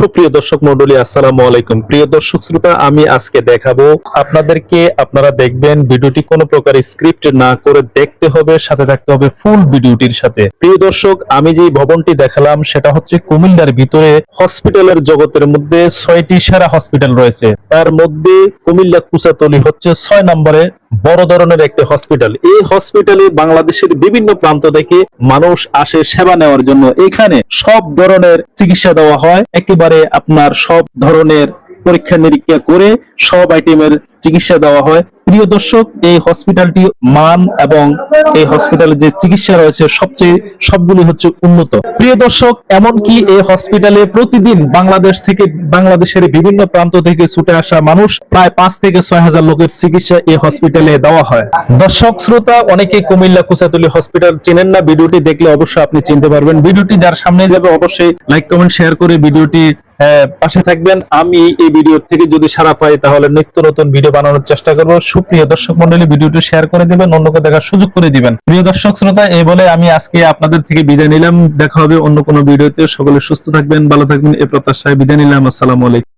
সুপ্রিয় দর্শক মন্ডলী আসসালামু আলাইকুম। প্রিয় দর্শক শ্রোতা, আমি আজকে দেখাবো আপনাদেরকে আপনারা দেখবেন ভিডিওটি কোনো প্রকার স্ক্রিপ্ট না করে দেখতে হবে, সাথে থাকতে হবে ফুল ভিডিওটির সাথে। প্রিয় দর্শক, আমি যে ভবনটি দেখালাম, সেটা হচ্ছে কুমিল্লার ভিতরে হসপিটালের জগতের মধ্যে ছয়টি সেরা হসপিটাল রয়েছে। তার মধ্যে কুমিল্লা কুচাতলি হচ্ছে ছয় নম্বরে বড় ধরনের একটি হসপিটাল এই হসপিটালে বাংলাদেশের বিভিন্ন প্রান্ত থেকে মানুষ আসে সেবা নেওয়ার জন্য। এখানে সব ধরনের চিকিৎসা দেওয়া হয়। একেবারে আপনার সব ধরনের পরীক্ষা নিরীক্ষা করে সব আইটেমের চিকিৎসা দেওয়া হয়। প্রিয় দর্শক, এই হসপিটালটি মান এবং এই হসপিটালে যে চিকিৎসা রয়েছে, সবচেয়ে সবগুলি হচ্ছে উন্নত। প্রিয় দর্শক, এমনকি এই হসপিটালে প্রতিদিন বাংলাদেশ থেকে বাংলাদেশের বিভিন্ন প্রান্ত থেকে ছুটে আসা মানুষ প্রায় পাঁচ থেকে ছয় হাজার লোকের চিকিৎসা এই হসপিটালে দেওয়া হয়। দর্শক, শ্রোতা, অনেকে কুমিল্লা কুচাতলি হসপিটাল চেনেন না, ভিডিওটি দেখলে অবশ্যই আপনি চিনতে পারবেন। ভিডিওটি যার সামনে যাবে, অবশ্যই লাইক কমেন্ট শেয়ার করে ভিডিওটি পাশে থাকবেন। আমি এই ভিডিও থেকে যদি সারা পাই, তাহলে নিত্য নতুন ভিডিও বানানোর চেষ্টা করব। সুপ্রিয় দর্শক মন্ডলী, ভিডিওটি শেয়ার করে দিবেন, অন্যকে দেখার সুযোগ করে দিবেন। প্রিয় দর্শক শ্রোতা, এই বলে আমি আজকে আপনাদের থেকে বিদায় নিলাম। দেখা হবে অন্য কোনো ভিডিওতে। সকলে সুস্থ থাকবেন, ভালো থাকবেন। এ প্রত্যাশায় বিদায় নিলাম। আসসালাম আলাইকুম।